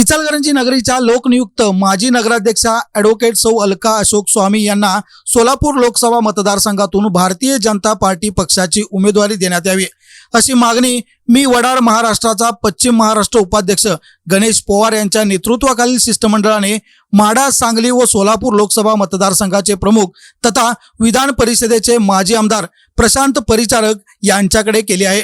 इचलकरंजी नगरीच्या लोकनियुक्त माजी नगराध्यक्षा ॲडव्होकेट सौ अलका अशोक स्वामी यांना सोलापूर लोकसभा मतदारसंघातून भारतीय जनता पार्टी पक्षाची उमेदवारी देण्यात यावी. अशी मागणी मी वडार महाराष्ट्राचा पश्चिम महाराष्ट्र उपाध्यक्ष गणेश पवार यांच्या नेतृत्वाखालील शिष्टमंडळाने माढा सांगली व सोलापूर लोकसभा मतदारसंघाचे प्रमुख तथा विधान परिषदेचे माजी आमदार प्रशांत परिचारक यांच्याकडे केली आहे.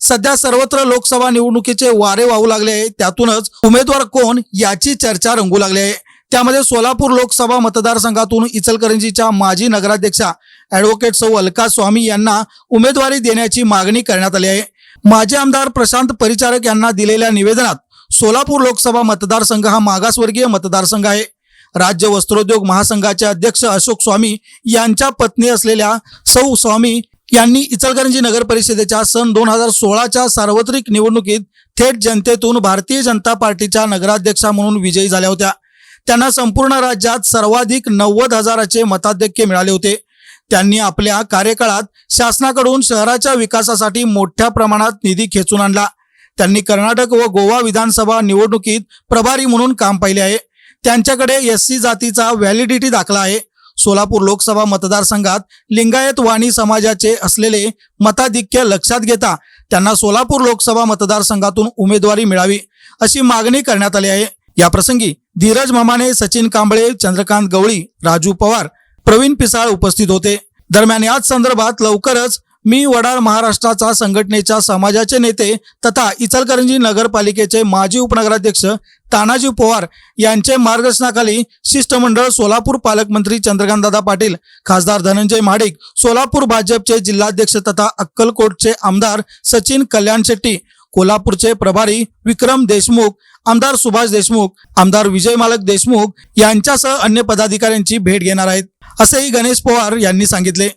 सध्या सर्वत्र लोकसभा निवडणुकीचे वारे वाहू लागले आहे. त्यातूनच उमेदवार कोण याची चर्चा रंगू लागली आहे. त्यामध्ये सोलापूर लोकसभा मतदारसंघातून इचलकरंजीच्या माजी नगराध्यक्षा ॲडव्होकेट सौ अलका स्वामी यांना उमेदवारी देण्याची मागणी करण्यात आली आहे. माजी आमदार प्रशांत परिचारक यांना दिलेल्या निवेदनात सोलापूर लोकसभा मतदारसंघ हा मागासवर्गीय मतदारसंघ आहे. राज्य वस्त्रोद्योग महासंघाचे अध्यक्ष अशोक स्वामी यांच्या पत्नी असलेल्या सौ स्वामी यांनी इचलकरंजी नगर परिषदेच्या सन दोन हजार सोळाच्या सार्वत्रिक निवडणुकीत थेट जनतेतून भारतीय जनता पार्टीच्या नगराध्यक्षा म्हणून विजयी झाल्या होत्या. त्यांना संपूर्ण राज्यात सर्वाधिक नव्वद हजाराचे मताधिक्य मिळाले होते. त्यांनी आपल्या कार्यकाळात शासनाकडून शहराच्या विकासासाठी मोठ्या प्रमाणात निधी खेचून आणला. त्यांनी कर्नाटक व गोवा विधानसभा निवडणुकीत प्रभारी म्हणून काम पाहिले आहे. त्यांच्याकडे एस सी जातीचा व्हॅलिडिटी दाखला आहे. सोलापूर लोकसभा मतदारसंघात लिंगायत वाणी समाजाचे असलेले मताधिक्य लक्षात घेता त्यांना सोलापूर लोकसभा मतदारसंघातून उमेदवारी मिळावी अशी मागणी करण्यात आली आहे. या प्रसंगी धीरज ममाने सचिन कांबळे चंद्रकांत गवळी राजू पवार प्रवीण पिसाळ उपस्थित होते. दरम्यान याच संदर्भात लवकरच मी वडार महाराष्ट्राचा संघटनेच्या समाजाचे नेते तथा इचलकरंजी नगरपालिकेचे माजी उपनगराध्यक्ष तानाजी पवार यांचे मार्गदर्शनाखाली शिष्टमंडळ सोलापूर पालकमंत्री चंद्रकांतदादा पाटील खासदार धनंजय महाडिक सोलापूर भाजपचे जिल्हाध्यक्ष तथा अक्कलकोटचे आमदार सचिन कल्याण शेट्टी कोल्हापूरचे प्रभारी विक्रम देशमुख आमदार सुभाष देशमुख आमदार विजय मालक देशमुख यांच्यासह अन्य पदाधिकाऱ्यांची भेट घेणार आहेत. असेही गणेश पवार यांनी सांगितले.